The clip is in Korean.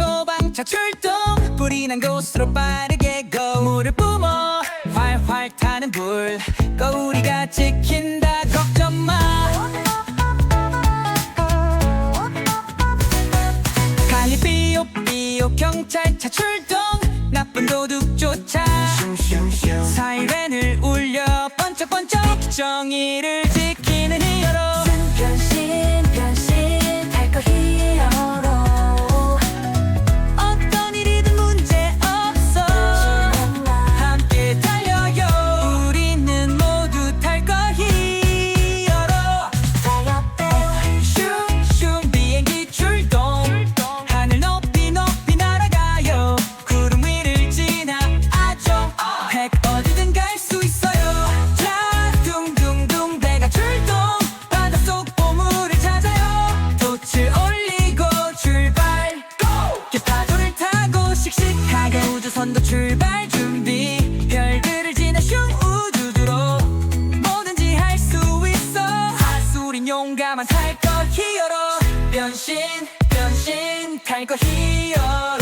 경찰차 출동 불이 난 곳으로 빠르게 go 물을 뿜어. 활활 타는 불 거울이가 지킨다. 걱정 마. 갈리 삐요 삐요 경찰차 출동 나쁜 도둑 쫓아 사이렌을 울려 번쩍번쩍 정의를 우주선도 출발 준비. 별들을 지나 슝 우주주로. 뭐든지 할 수 있어. 할수 우린 용감한 탈거 히어로. 변신 변신 탈거 히어로.